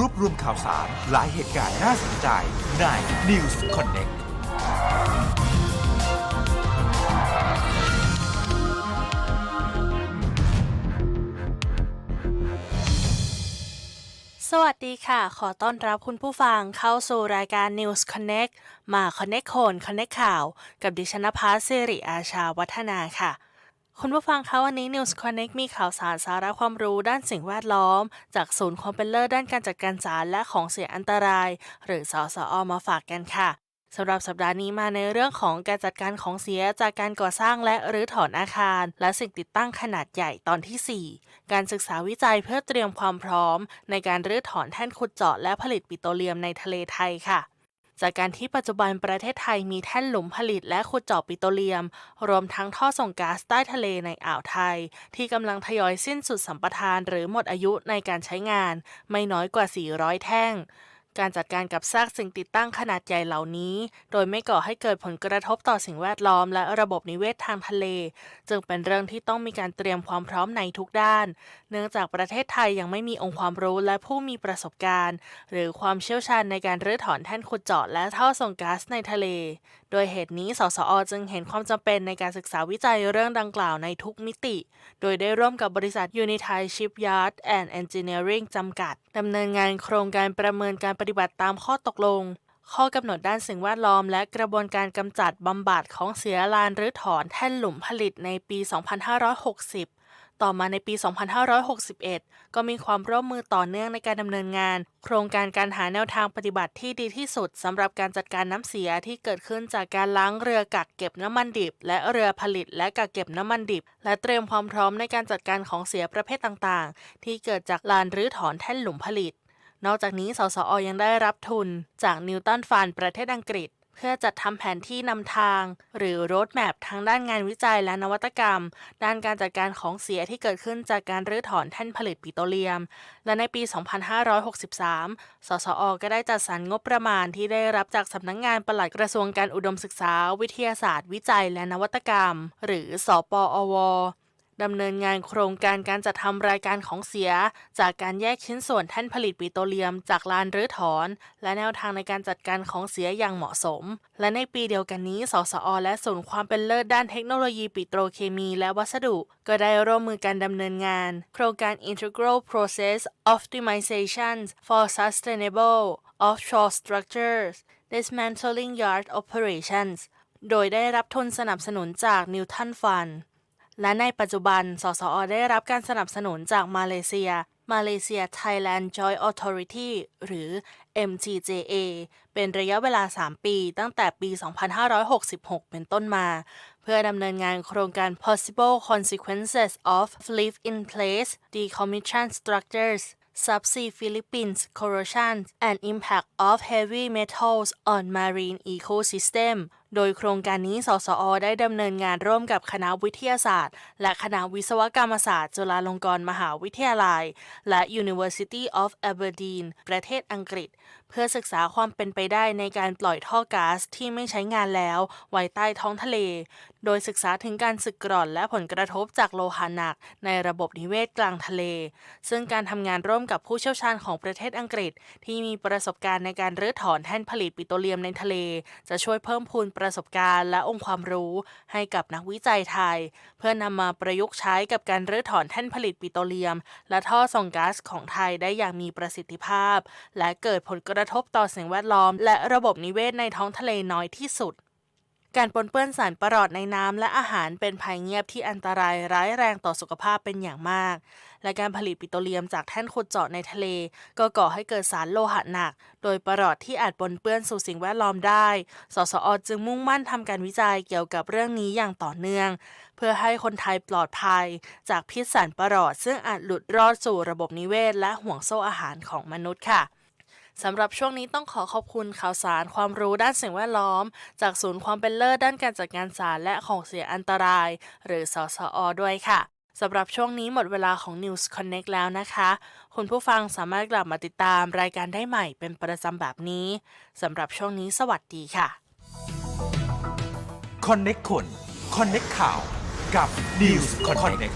รวบรวมข่าวสาร หลายเหตุการณ์น่าสนใจใน News Connect สวัสดีค่ะ ขอต้อนรับคุณผู้ฟังเข้าสู่รายการ News Connect มา Connect คน Connect ข่าว กับดิฉันนภาสสิริอาชาวัฒนาค่ะ คุณผู้ฟังคะวันนี้ News Connect มีข่าวสารสาระความรู้ด้านสิ่งแวดล้อม จากศูนย์ความเป็นเลิศด้านการจัดการสารและของเสียอันตราย หรือสสอมาฝากกันค่ะสำหรับสัปดาห์นี้มาในเรื่องของการจัดการของเสียจากการก่อสร้างและรื้อถอนอาคาร และสิ่งติดตั้งขนาดใหญ่ตอนที่ 4 การศึกษาวิจัยเพื่อเตรียมความพร้อม ในการรื้อถอนแท่นขุดเจาะและผลิตปิโตรเลียมในทะเลไทยค่ะ จากการที่ปัจจุบันประเทศไทยมีแท่นหลุมผลิตและขุดเจาะปิโตรเลียม รวมทั้งท่อส่งก๊าซใต้ทะเลในอ่าวไทย ที่กำลังทยอยสิ้นสุดสัมปทานหรือหมดอายุในการใช้งาน ไม่น้อยกว่า 400 แท่ง การจัดการกับซากสิ่งติดตั้งขนาดใหญ่เหล่านี้ โดยไม่ก่อให้เกิดผลกระทบต่อสิ่งแวดล้อมและระบบนิเวศทางทะเล จึงเป็นเรื่องที่ต้องมีการเตรียมความพร้อมในทุกด้าน เนื่องจากประเทศไทยยังไม่มีองค์ความรู้และผู้มีประสบการณ์ หรือความเชี่ยวชาญในการรื้อถอนแท่นขุดเจาะและท่อส่งก๊าซในทะเลโดยเหตุนี้ สสอ จึงเห็นความจำเป็นในการศึกษาวิจัยเรื่องดังกล่าวในทุกมิติ โดยได้ร่วมกับบริษัท Unitai Shipyard and Engineering จำกัด ดำเนินงานโครงการประเมินการปฏิบัติตามข้อตกลง ข้อกำหนดด้านสิ่งแวดล้อม และกระบวนการกำจัดบำบัดของเสียลานหรือถอนแท่นหลุมผลิตในปี 2560 ต่อมาในปี 2561 ก็มีความร่วมมือต่อเนื่องในการดำเนินงาน โครงการการหาแนวทางปฏิบัติที่ดีที่สุดสำหรับการจัดการน้ำเสียที่เกิดขึ้นจากการล้างเรือกักเก็บน้ำมันดิบ และเรือผลิตและกักเก็บน้ำมันดิบ และเตรียมความพร้อมในการจัดการของเสียประเภทต่างๆ ที่เกิดจากลานรื้อถอนแท่นหลุมผลิต นอกจากนี้ สสอยังได้รับทุน จากนิวตันฟันประเทศอังกฤษ เพื่อจัดทำแผนที่นำทาง หรือ road map ทางด้านงานวิจัยและนวัตกรรม ด้านการจัดการของเสียที่เกิดขึ้นจากการรื้อถอนแท่นผลิตปิโตรเลียม และในปี 2563 สสอ ก็ได้จัดสรรงบประมาณที่ได้รับจากสำนักงงานปลัดกระทรวงการอุดมศึกษา วิทยาศาสตร์ วิจัยและนวัตกรรม หรือสปอว ดำเนินงานโครงการการจัดทำรายการของเสีย จากการแยกชิ้นส่วนแท่นผลิตปิโตรเลียม จากลานรื้อถอน และแนวทางในการจัดการของเสียอย่างเหมาะสม และในปีเดียวกันนี้ สสอ และศูนย์ความเป็นเลิศด้านเทคโนโลยีปิโตรเคมีและวัสดุ ก็ได้ร่วมมือกันดำเนินงาน โครงการ Integral Process Optimization for Sustainable Offshore Structures Dismantling Yard Operations โดยได้รับทุนสนับสนุนจาก Newton Fund และในปัจจุบัน สสอได้รับการสนับสนุนจากมาเลเซีย Malaysia Thailand Joint Authority หรือ MTJA เป็นระยะเวลา 3 ปีตั้งแต่ปี 2566 เป็นต้นมา เพื่อดำเนินงานโครงการ Possible Consequences of Live in Place Decommission Structures Subsea Philippines Corrosion and Impact of Heavy Metals on Marine Ecosystem โดยโครงการนี้ สสอ ได้ดำเนินงานร่วมกับคณะวิทยาศาสตร์ และคณะวิศวกรรมศาสตร์ จุฬาลงกรณ์มหาวิทยาลัย และ University of Aberdeen ประเทศอังกฤษ เพื่อศึกษาความเป็นไปได้ในการปล่อยท่อก๊าซที่ไม่ใช้งานแล้วไว้ใต้ท้องทะเล โดยศึกษาถึงการสึกกร่อนและผลกระทบจากโลหะหนัก ในระบบนิเวศกลางทะเล ซึ่งการทำงานร่วมกับผู้เชี่ยวชาญของประเทศอังกฤษ ที่มีประสบการณ์ในการรื้อถอนแท่นผลิตปิโตรเลียมในทะเล จะช่วยเพิ่มพูนประสบการณ์และองค์ความรู้ให้กับนักวิจัยไทย เพื่อนำมาประยุกต์ใช้กับการรื้อถอนแท่นผลิตปิโตรเลียม และท่อส่งก๊าซของไทยได้อย่างมีประสิทธิภาพ และเกิดผลกระทบต่อสิ่งแวดล้อม และระบบนิเวศในท้องทะเลน้อยที่สุด การปนเปื้อนสารประหลอดในน้ำและอาหารเป็นภัยเงียบที่อันตรายร้ายแรงต่อสุขภาพเป็นอย่างมาก และการผลิตปิโตรเลียมจากแท่นขุดเจาะในทะเล ก็ก่อให้เกิดสารโลหะหนัก โดยประหลอดที่อาจปนเปื้อนสู่สิ่งแวดล้อมได้ สสอจึงมุ่งมั่นทำการวิจัยเกี่ยวกับเรื่องนี้อย่างต่อเนื่อง เพื่อให้คนไทยปลอดภัย จากพิษสารประหลอด ซึ่งอาจหลุดรอดสู่ระบบนิเวศ และห่วงโซ่อาหารของมนุษย์ค่ะ สำหรับช่วงนี้ต้องขอขอบคุณข่าวสารความรู้ด้านสิ่งแวดล้อม จากศูนย์ความเป็นเลิศด้านการจัดการสารและของเสียอันตราย หรือสสอ ด้วยค่ะสำหรับช่วงนี้หมดเวลาของ News Connect แล้วนะคะ คุณผู้ฟังสามารถกลับมาติดตามรายการได้ใหม่เป็นประจำแบบนี้สำหรับช่วงนี้สวัสดีค่ะ Connect คน Connect ข่าวกับ News Connect